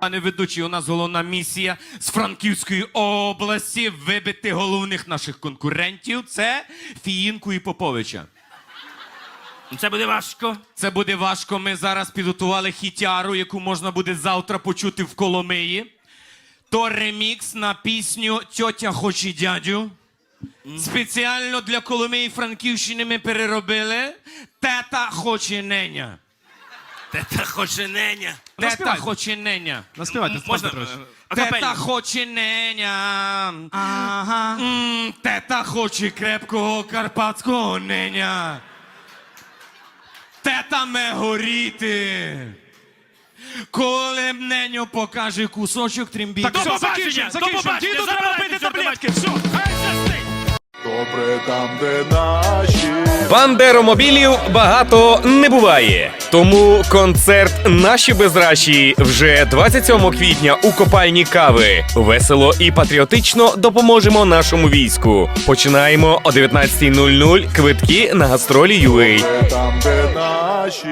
Пане ведучий, у нас головна місія з Франківської області вибити головних наших конкурентів. Це Фіїнку і Поповича. Це буде важко. Це буде важко. Ми зараз підготували хітяру, яку можна буде завтра почути в Коломиї. То ремікс на пісню Тьотя хоче дядю. Спеціально для Коломиї Франківщини ми переробили Тета хоче неня. Тета хоче неня. Тета Наспівайте. хоче неня. Наспівайте, Степан Можна Петрович. е, акапельно? Тета хоче. Ага. М, Тета хоче крепкого карпатського неня. Тета ме горіти. Коли б неню покаже кусочок трембіти. Так, До все, побачення, закінчимо, до побачення. Діду, Забирайте треба пити таблетки, все. Хай щастить. Добре там, де наші. Бандеромобілів багато не буває. Тому концерт Наші безращі вже 27 квітня у копальні кави. Весело і патріотично допоможемо нашому війську. Починаємо о 19.00 квитки на гастролі UA. Там, де наші.